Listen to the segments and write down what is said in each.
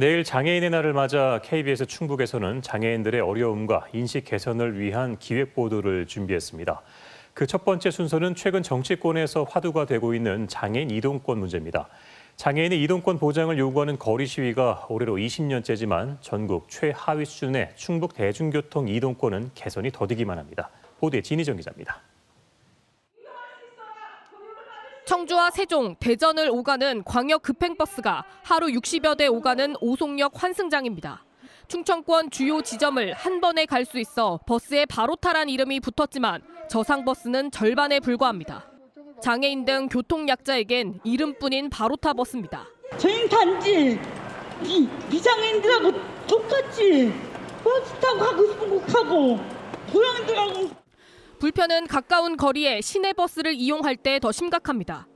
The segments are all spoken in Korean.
내일 장애인의 날을 맞아 KBS 충북에서는 장애인들의 어려움과 인식 개선을 위한 기획 보도를 준비했습니다. 그 첫 번째 순서는 최근 정치권에서 화두가 되고 있는 장애인 이동권 문제입니다. 장애인의 이동권 보장을 요구하는 거리 시위가 올해로 20년째지만 전국 최하위 수준의 충북 대중교통 이동권은 개선이 더디기만 합니다. 보도에 진희정 기자입니다. 청주와 세종, 대전을 오가는 광역 급행버스가 하루 60여 대 오가는 오송역 환승장입니다. 충청권 주요 지점을 한 번에 갈 수 있어 버스에 바로 타란 이름이 붙었지만 저상 버스는 절반에 불과합니다. 장애인 등 교통약자에겐 이름뿐인 바로타 버스입니다. 저희 단지 이 비장애인들하고 똑같이 버스 타고 가고 싶은 곳 가고 고양이들하고 불편은 가까운 거리에 시내버스를 이용할 때 더 심각합니다.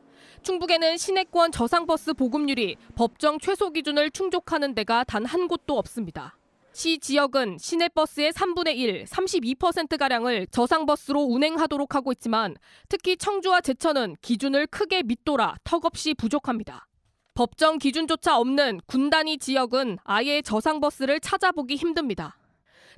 충북에는 시내권 저상버스 보급률이 법정 최소 기준을 충족하는 데가 단 한 곳도 없습니다. 시 지역은 시내버스의 3분의 1, 32%가량을 저상버스로 운행하도록 하고 있지만 특히 청주와 제천은 기준을 크게 밑돌아 턱없이 부족합니다. 법정 기준조차 없는 군단위 지역은 아예 저상버스를 찾아보기 힘듭니다.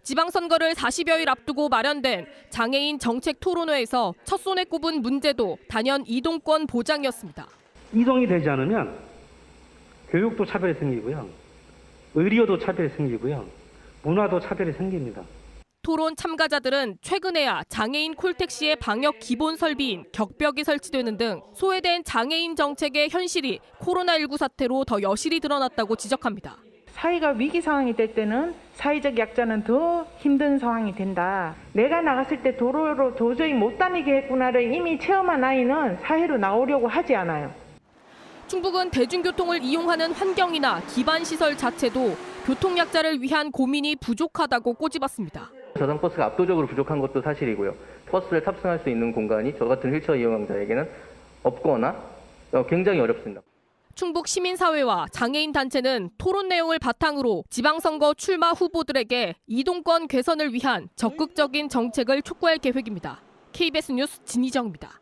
지방선거를 40여일 앞두고 마련된 장애인 정책 토론회에서 첫 손에 꼽은 문제도 단연 이동권 보장이었습니다. 이동이 되지 않으면 교육도 차별이 생기고요. 의료도 차별이 생기고요. 문화도 차별이 생깁니다. 토론 참가자들은 최근에야 장애인 콜택시의 방역 기본 설비인 격벽이 설치되는 등 소외된 장애인 정책의 현실이 코로나19 사태로 더 여실히 드러났다고 지적합니다. 사회가 위기 상황이 될 때는 사회적 약자는 더 힘든 상황이 된다. 내가 나갔을 때 도로로 도저히 못 다니게 했구나를 이미 체험한 아이는 사회로 나오려고 하지 않아요. 충북은 대중교통을 이용하는 환경이나 기반 시설 자체도 교통약자를 위한 고민이 부족하다고 꼬집었습니다. 저상버스가 압도적으로 부족한 것도 사실이고요. 버스를 탑승할 수 있는 공간이 저 같은 휠체어 이용자에게는 없거나 어, 굉장히 어렵습니다. 충북 시민사회와 장애인 단체는 토론 내용을 바탕으로 지방선거 출마 후보들에게 이동권 개선을 위한 적극적인 정책을 촉구할 계획입니다. KBS 뉴스 진희정입니다.